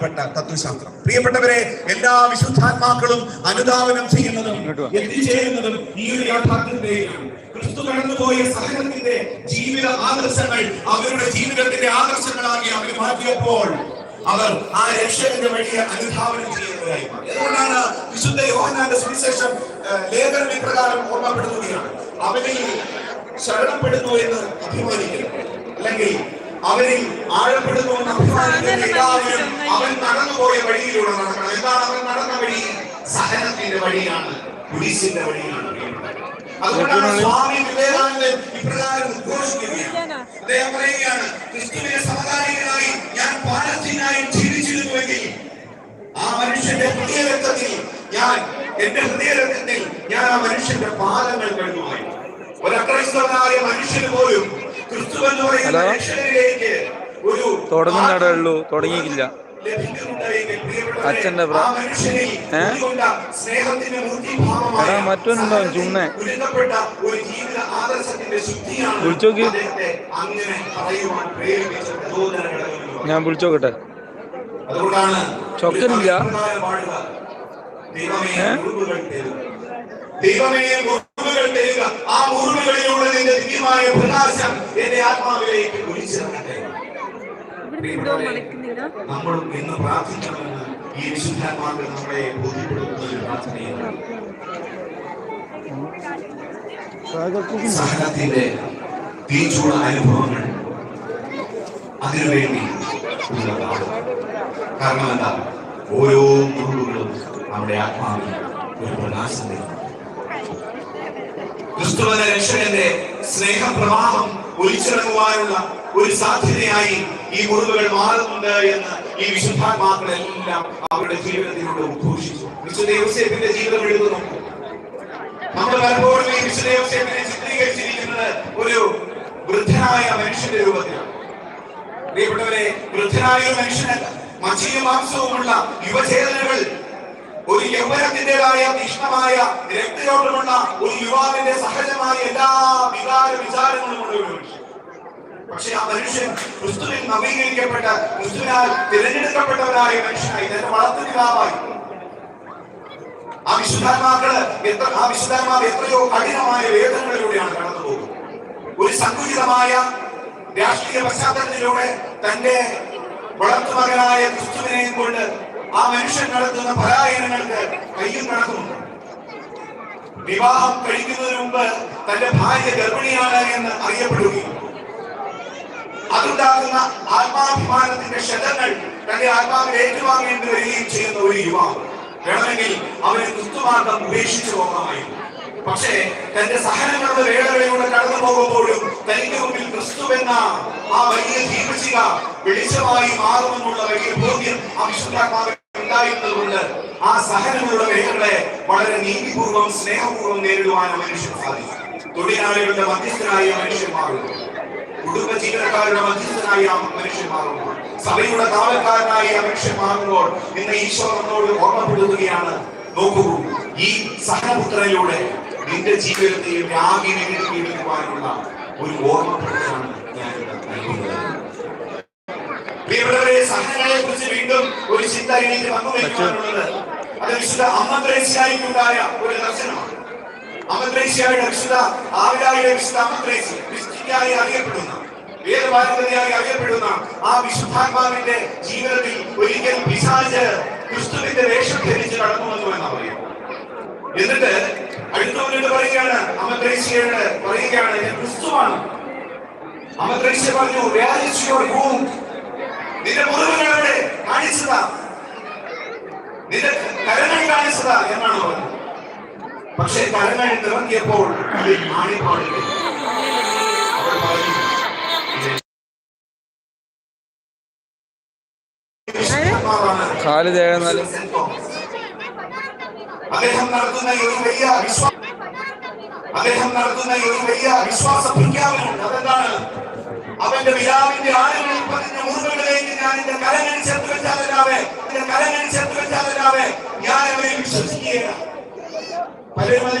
പ്പെട്ട തത്വശാസ്ത്രം. പ്രിയപ്പെട്ടവരെ എല്ലാ വിശുദ്ധാത്മാക്കളും അനുധാവനം ചെയ്യുന്നതും എത്തിച്ചേരുന്നതും ഈ ഒരു യാഥാർത്ഥ്യത്തിലേക്കാണ് ക്രിസ്തു കടന്നുപോയ സഹനത്തിന്റെ ജീവിത ആദർശങ്ങൾ അവരുടെ ജീവിതത്തിന്റെ ആദർശങ്ങളാക്കി അവർ മാറ്റിയപ്പോൾ അവർ ആ രക്ഷകന്റെ വഴിയെ അനുധാവനം ചെയ്യുന്നതായി അതുകൊണ്ടാണ് വിശുദ്ധ യോഹനാന്റെ സുവിശേഷം ലേഖനം ഇപ്രകാരം ഓർമ്മപ്പെടുത്തുകയാണ്. അവനിൽ ശരണപ്പെടുന്നു എന്ന് അഭിമാനിക്കുന്നു അല്ലെങ്കിൽ അവരിൽ ആഴപ്പെടുന്നു എന്ന് അഭിമാനിക്കുന്ന എല്ലാവരും അവൻ നടന്നുപോയ വഴിയിലൂടെ നടക്കണം. എന്താണ് അവൻ നടന്ന വഴി? സഹനത്തിന്റെ വഴിയാണ് കുരിശിന്റെ വഴിയാണ്. അതുകൊണ്ടാണ് സ്വാമി വിവേകാനന്ദൻ ഇപ്രകാരം ഉദ്ഘോഷിക്കുകയാണ്. അദ്ദേഹം പറയുകയാണ് ക്രിസ്തുവിനെ സമകാലികനായി ഞാൻ പാലത്തിനായി ജീവിച്ചിരുന്നുവെങ്കിൽ ആ മനുഷ്യന്റെ ഹൃദയരക്തത്തിൽ ഞാൻ എന്റെ ഹൃദയരക്തത്തിൽ ഞാൻ ആ മനുഷ്യന്റെ പാദങ്ങൾ കഴുകുമായി ഒരു അക്രൈസ്തവനായ മനുഷ്യന് പോലും ഹലോ? ഒരു തുടങ്ങുന്നതേ ഉള്ളൂ, പ്രിയപ്പെട്ടവരെ, അച്ഛന്റെ പ്ര- ആ മനുഷ്യനിൽ ഏ? ഉൾക്കൊണ്ട സ്നേഹത്തിന്റെ മൂർത്തിഭാവമായ എടാ, മറ്റൊന്നുണ്ടാവും, ചുണ്ണേ. വിളിച്ചോക്ക്. ഞാൻ വിളിച്ചോക്കട്ടെ ചൊക്കനില്ല. ഏ? ദൈവമേ മുറിവുകൾ തരുക ആ ദിവ്യമായ പ്രകാശം എന്റെ ആത്മാവിലേക്ക് ഒഴിച്ചിറങ്ങട്ടെ നമ്മളും ഇന്ന് പ്രാർത്ഥിക്കണമെന്ന് ഈ വിശുദ്ധാത്മാക്കൾ നമ്മളെ ബോധ്യപ്പെടുത്തുന്ന ഒരു പ്രാർത്ഥനയാണ്. സഹനത്തിന്റെ തീച്ചൂട അനുഭവങ്ങൾ അതിനുവേണ്ടി ഉള്ളതാണ് കാരണം എന്താ ഓരോ മുറിവുകളും നമ്മുടെ ആത്മാവിൽ ഒരു പ്രകാശം തരുന്നു ക്രിസ്തുവിന്റെ രക്ഷകന്റെ സ്നേഹപ്രവാഹം ഒലിച്ചിറങ്ങുവാനുള്ള ഒരു സാധ്യതയായി ഈ മുറിവുകൾ മാറുന്നുണ്ട് എന്ന് ഈ വിശുദ്ധാത്മാക്കളെല്ലാം അവരുടെ ജീവിതത്തിലൂടെ ഉദ്ഘോഷിച്ചു. വിശുദ്ധ ജീവിതം എഴുതു നമ്മൾ പലപ്പോഴും ഈ വിശുദ്ധ ചിത്രീകരിച്ചിരിക്കുന്നത് ഒരു വൃദ്ധനായ മനുഷ്യന്റെ രൂപത്തിലാണ്. പ്രിയപ്പെട്ടവരെ വൃദ്ധനായ മനുഷ്യനല്ല മച്ചിയും മാംസവുമുള്ള യുവചേതനകൾ ഒരു യൗവനത്തിന്റേതായ തീഷ്ണമായ രക്തയോട്ടമുള്ള ഒരു യുവാവിന്റെ സഹജമായ എല്ലാ വികാര വിചാരങ്ങളും മനുഷ്യൻ പക്ഷെ ആ മനുഷ്യൻ ക്രിസ്തുവിൽ നവീകരിക്കപ്പെട്ട ക്രിസ്തുവിനാൽ തിരഞ്ഞെടുക്കപ്പെട്ടവരായ മനുഷ്യനായി തന്നെ വളർത്തു പിതാവായി ആ വിശുദ്ധാത്മാക്കൾ എത്ര ആ വിശുദ്ധാത്മാവ് എത്രയോ കഠിനമായ വേദങ്ങളിലൂടെയാണ് കടന്നു പോകുന്നത്. ഒരു സങ്കുചിതമായ രാഷ്ട്രീയ പശ്ചാത്തലത്തിലൂടെ തന്റെ വളർത്തുമകനായ ക്രിസ്തുവിനെയും കൊണ്ട് ആ മനുഷ്യൻ നടത്തുന്ന പലായനങ്ങൾക്ക് കയ്യും കണക്കുമുണ്ട് വിവാഹം കഴിക്കുന്നതിന് മുമ്പ് തന്റെ ഭാര്യ ഗർഭിണിയാണ് എന്ന് അറിയപ്പെടുകയും അതുണ്ടാകുന്ന ആത്മാഭിമാനത്തിന്റെ ക്ഷതങ്ങൾ തന്റെ ആത്മാവിൽ ഏറ്റുവാങ്ങേണ്ടി വരികയും ചെയ്യുന്ന ഒരു യുവാവ്. വേണമെങ്കിൽ അവന് ക്രിസ്തുമാർഗം ഉപേക്ഷിച്ചു പോകാമായിരുന്നു. പക്ഷേ തന്റെ സഹനങ്ങളുടെ വേളകളിലൂടെ കടന്നു പോകുമ്പോഴും തനിക്ക് മുമ്പിൽ ക്രിസ്തു എന്ന ആ വലിയ ദീപശിക വെളിച്ചമായി മാറുമെന്നുള്ള വലിയ ബോധ്യം ആ വിശുദ്ധാത്മാവിൽ ഉണ്ടായിരുന്നതുകൊണ്ട് ആ സഹനമുള്ള മേഖലകളെ വളരെ നീതിപൂർവം സ്നേഹപൂർവം നേരിടുവാൻ മനുഷ്യൻ സാധിക്കും. തൊഴിലാളികളുടെ മധ്യസ്ഥനായി മനുഷ്യൻ മാറുന്നു. കുടുംബ ജീവനക്കാരുടെ മധ്യസ്ഥനായി ആ മനുഷ്യൻ മാറുമ്പോൾ സഭയുടെ കാവൽക്കാരനായി ആ മനുഷ്യൻ മാറുമ്പോൾ ഇന്ന് ഈശോ നമ്മോട് ഓർമ്മപ്പെടുത്തുകയാണ്. നോക്കൂ ഈ സഹപുത്രയിലൂടെ നിന്റെ ജീവിതത്തെയും രാഗി ഒരു ഓർമ്മപ്പെടുത്തലാണ് എനിക്ക് പങ്കുവയ്ക്കുവാനുള്ളത് അത് വിശുദ്ധ അമ്മദ്രേശിയായിക്കുണ്ടായ ഒരു ദർശനമാണ്. അമദ്രേശിയായുടെ വിശുദ്ധ ആവിലായുടെ വിശുദ്ധ അമദ്രേശി ക്രിസ്റ്റിയായി അറിയപ്പെടുന്ന വേദപാരമ്പര്യമായി അറിയപ്പെടുന്ന ആ വിശുദ്ധാത്മാവിന്റെ ജീവിതത്തിൽ ഒരിക്കൽ പിശാജ് ക്രിസ്തുവിന്റെ വേഷം ധരിച്ച് കടന്നു വന്നു എന്നാ പറയുന്നത് എന്നിട്ട് അടുത്തവരോട് പറയുകയാണ് അമദ്രേശിയോട് പറയുകയാണ് ക്രിസ്തുവാണ്. അമദ്രേശ്യ പറഞ്ഞു? നിന്റെ മുറിവുകൾ കാണിച്ചതാ എന്നാണ് പറഞ്ഞത്. പക്ഷേ കരങ്ങൾ നിറക്കിയപ്പോൾ അദ്ദേഹം നടത്തുന്ന ഒരു വലിയ വിശ്വാസ അദ്ദേഹം നടത്തുന്ന ഒരു വലിയ വിശ്വാസ പ്രഖ്യാപനമുണ്ട് അതെന്താണ്? അവന്റെ പിതാവിന്റെ ആളുകളിൽ എന്റെ കരങ്ങൾ ചേർത്ത് വെച്ചാലല്ലാതെ